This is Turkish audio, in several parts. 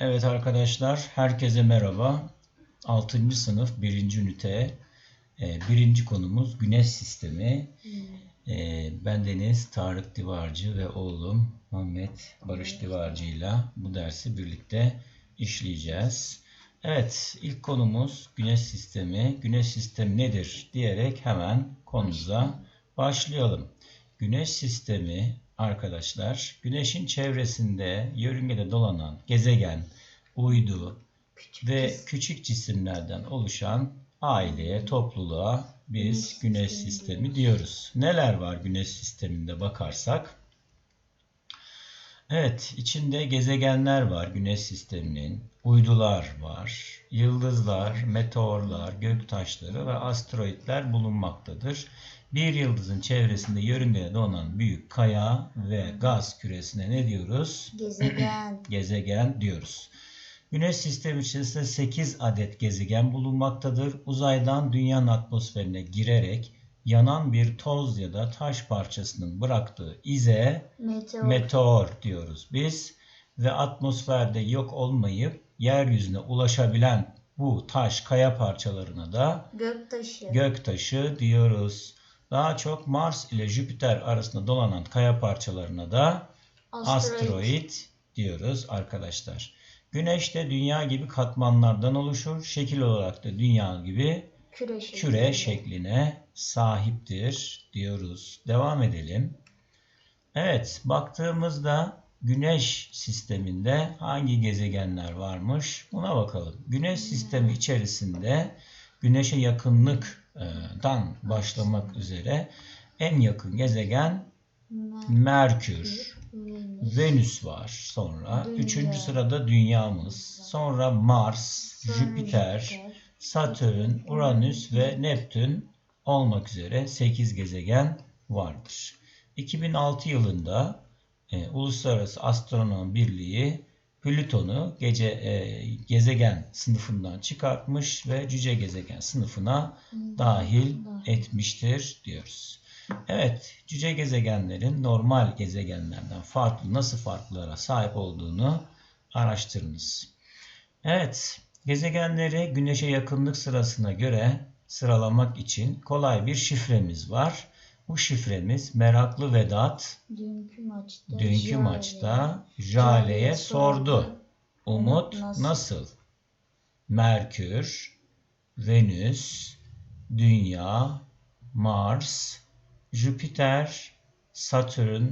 Evet arkadaşlar, herkese merhaba. 6. sınıf 1. ünite. e, Birinci konumuz Güneş Sistemi. E, Ben Deniz Tarık Divarcı ve oğlum Muhammed Barış Divarcı ile bu dersi birlikte işleyeceğiz. Evet, ilk konumuz Güneş Sistemi. Güneş Sistemi nedir diyerek hemen konumuza başlayalım. Güneş sistemi arkadaşlar, Güneş'in çevresinde yörüngede dolanan gezegen, uydu ve küçük cisimlerden oluşan aileye, topluluğa biz Güneş sistemi diyoruz. Neler var Güneş sisteminde bakarsak? Evet, içinde gezegenler var Güneş sisteminin, uydular var, yıldızlar, meteorlar, göktaşları ve asteroitler bulunmaktadır. Bir yıldızın çevresinde yörüngede donan büyük kaya ve gaz küresine ne diyoruz? Gezegen. Gezegen diyoruz. Güneş sistemi içerisinde 8 adet gezegen bulunmaktadır. Uzaydan dünyanın atmosferine girerek yanan bir toz ya da taş parçasının bıraktığı ize Meteor. meteor diyoruz biz ve atmosferde yok olmayıp yeryüzüne ulaşabilen bu taş kaya parçalarına da Göktaşı. göktaşı diyoruz. Daha çok Mars ile Jüpiter arasında dolanan kaya parçalarına da asteroid diyoruz arkadaşlar. Güneş de dünya gibi katmanlardan oluşur. Şekil olarak da dünya gibi Küre şeklinde. küre şekline sahiptir diyoruz. Devam edelim. Evet, baktığımızda Güneş sisteminde hangi gezegenler varmış? Buna bakalım. Güneş sistemi içerisinde Güneş'e yakınlıktan başlamak üzere en yakın gezegen Merkür, Venüs. Var sonra. Dünya. Üçüncü sırada Dünyamız. Sonra Mars, Jüpiter, Satürn, Uranüs ve Neptün olmak üzere 8 gezegen vardır. 2006 yılında e, Uluslararası Astronom Birliği Plüton'u gece e, gezegen sınıfından çıkartmış ve cüce gezegen sınıfına dahil etmiştir diyoruz. Evet, cüce gezegenlerin normal gezegenlerden farklı nasıl farklılara sahip olduğunu araştırınız. Evet, gezegenleri güneşe yakınlık sırasına göre sıralamak için kolay bir şifremiz var. Bu şifremiz Meraklı Vedat Dünkü maçta. dünkü Jale. maçta Jale'ye sordu. Umut Nasıl? nasıl? Merkür, Venüs, Dünya, Mars, Jüpiter, Satürn,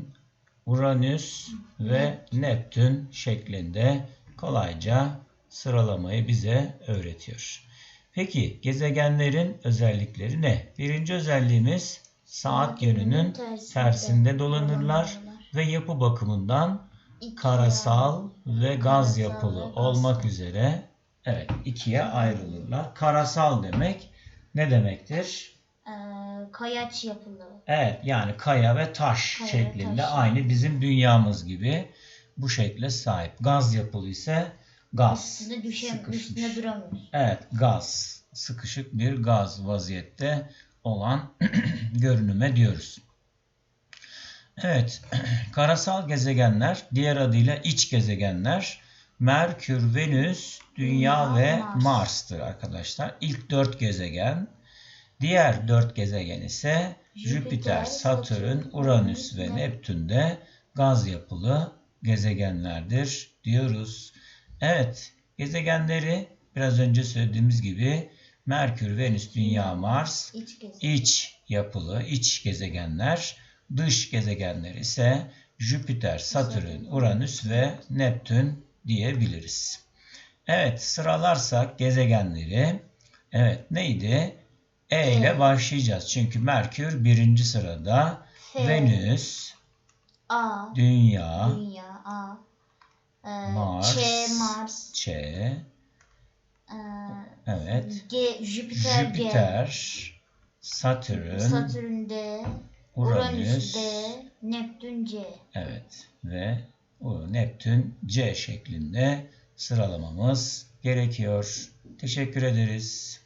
Uranüs ve Neptün şeklinde kolayca sıralamayı bize öğretiyor. Peki gezegenlerin özellikleri ne? Birinci özelliğimiz saat yönünün tersinde dolanırlar ve yapı bakımından karasal ve gaz yapılı ve olmak üzere evet ikiye ayrılırlar. Karasal demek ne demektir? Ee, kayaç yapılı. Evet yani kaya ve taş Kaya ve şeklinde taş. aynı bizim dünyamız gibi bu şekle sahip. Gaz yapılı ise gaz. Üstüne düşen, sıkışmış. üstüne duramıyoruz. Evet gaz. Sıkışık bir gaz vaziyette olan görünüme diyoruz. Evet, karasal gezegenler, diğer adıyla iç gezegenler, Merkür, Venüs, Dünya Dünya, ve Mars. Mars'tır arkadaşlar. İlk dört gezegen. Diğer dört gezegen ise Jüpiter, Jüpiter, Satürn, Satürn, Uranüs ve Uranüs ve Neptün de gaz yapılı gezegenlerdir diyoruz. Evet, gezegenleri biraz önce söylediğimiz gibi Merkür, Venüs, Dünya, Mars İç gezegen. iç yapılı, iç gezegenler, dış gezegenler ise Jüpiter, Satürn, Uranüs ve Neptün diyebiliriz. Evet, sıralarsak gezegenleri, evet neydi? E ile başlayacağız. Çünkü Merkür birinci sırada, F, Venüs, A. Dünya, Dünya. A. Ee, Mars. Ç. Mars. Ç, Ee, evet, G. Jüpiter. G. Jüpiter, Satürn, Satürn D. Uranüs Uranüs, D. Neptün C. Evet ve o Neptün C şeklinde sıralamamız gerekiyor. Teşekkür ederiz.